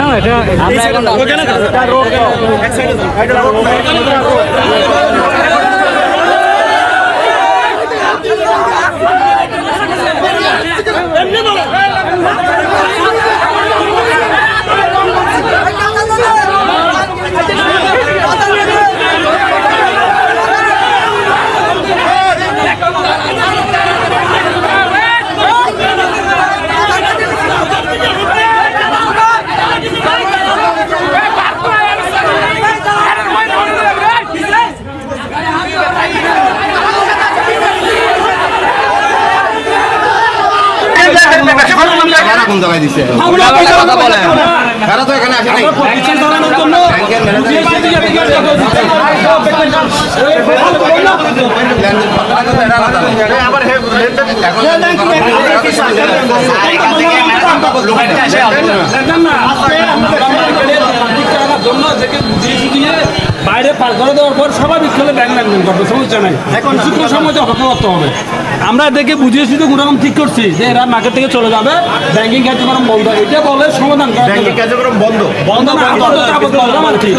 না এটা আমরা এখন কারা কোন জায়গায় দিছে কারা তো এখানে আসে নাই ব্যাংকের আবার হে করে দেওয়ার পর স্বাভাবিক খেলে ব্যাংক লেনদেন করবে সমস্যা নাই এখন শুক্র সময় অপেক্ষা করতে হবে। আমরা এদেরকে বুঝিয়ে শুধু কোনোরকম ঠিক করছি যে এরা মার্কেট থেকে চলে যাবে। ব্যাংকিং কার্যক্রম বন্ধ এটা বলে সমাধান করা কার্যক্রম বন্ধ। বন্ধ করলাম। আর কি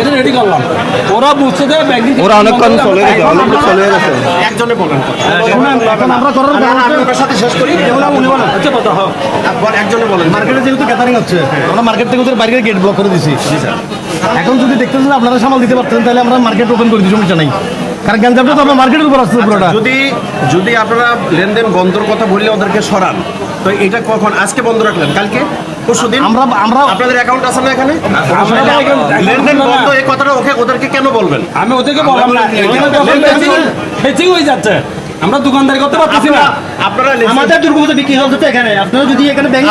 এটা রেডি করলাম। ওরা বুঝছে যে ব্যাংকিং ওরা অনেকক্ষণ চলে গেছে অনেকক্ষণ চলে গেছে। একজনে বলেন এখন আমরা আমি ওনার সাথে শেষ করি এগুলো উনি বলেন। আচ্ছা কথা হোক। একজনে বলেন। মার্কেটে যেহেতু গ্যাদারিং হচ্ছে আমরা মার্কেট থেকে ওদের বাইরের গেট ব্লক করে দিছি। এখন যদি দেখতেছেন আপনারা সামাল দিতে পারতেন তাহলে আমরা মার্কেট ওপেন করে দিই সমস্যা নাই। কারণ গ্যাঞ্জামটা তো আমরা মার্কেটের উপর আসছে পুরোটা। যদি যদি আপনারা লেনদেন বন্ধর কথা বললে ওদেরকে সরান তো এটা কখন? আজকে বন্ধ রাখলেন কালকে? পরশু দিন? আমরা আমরা আপনাদের অ্যাকাউন্ট আছে না এখানে? লেনদেন বন্ধ এই কথাটা ওকে ওদেরকে কেন বলবেন? আমি ওদেরকে বললাম না হয়ে যাচ্ছে। আমরা দোকানদারি করতে পারতেছি না। আপনারা আমাদের দুর্গমতা বিক্রি হচ্ছে এখানে। আপনারা যদি এখানে ব্যাংক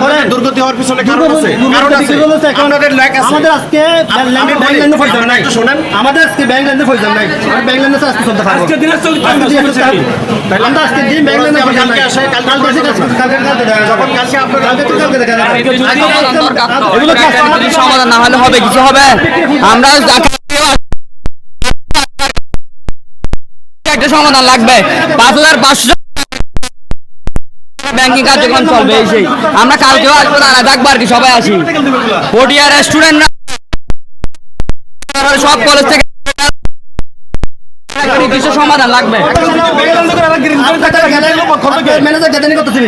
আপনাদের দুর্গতি হওয়ার পিছনে কারণ আছে। কারণ আছে। আপনাদের ল্যাক আছে। আমাদের আজকে ব্যাংক ফয়দান আপনারা নাই। শোনেন। আমাদের আজকে ব্যাংক ল্যান্ডে ফয়দান নাই। আমরা ব্যাংক ল্যান্ডে আজকে চলতে পারব আজকে দিনের চলতে? তাহলে আমরা আজকে দিন ব্যাংক ল্যান্ডে ফয়দান নাই। কালকে আসে, কালকে কালকে আসে, আসে, কালকে কালকে দেখা যখন কালকে আপনারা কালকে তো কালকে দেখা যাবে। এগুলো সমাধান না হলে হবে কিছু হবে? আমরা সমাধান লাগবে। পাঁচ হাজার পাঁচশো ব্যাংকিং কার্যক্রম চলবে এই সেই আমরা কালকেও আসব না দেখব আর কি সবাই আসি। পটিয়া রেস্টুরেন্ট সব কলেজ থেকে কিছু সমাধান লাগবে।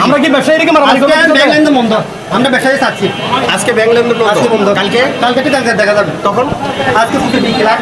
আমরা কি ব্যবসায়ী মারামারি আজকে ব্যাংক ল্যান্ডে বন্ধ। আমরা ব্যবসায়ী চাচ্ছি। আজকে ব্যাংক লেনদেন বন্ধ। কালকে? কালকে দেখা যাবে। তখন? আজকে শুধু বিকেল আর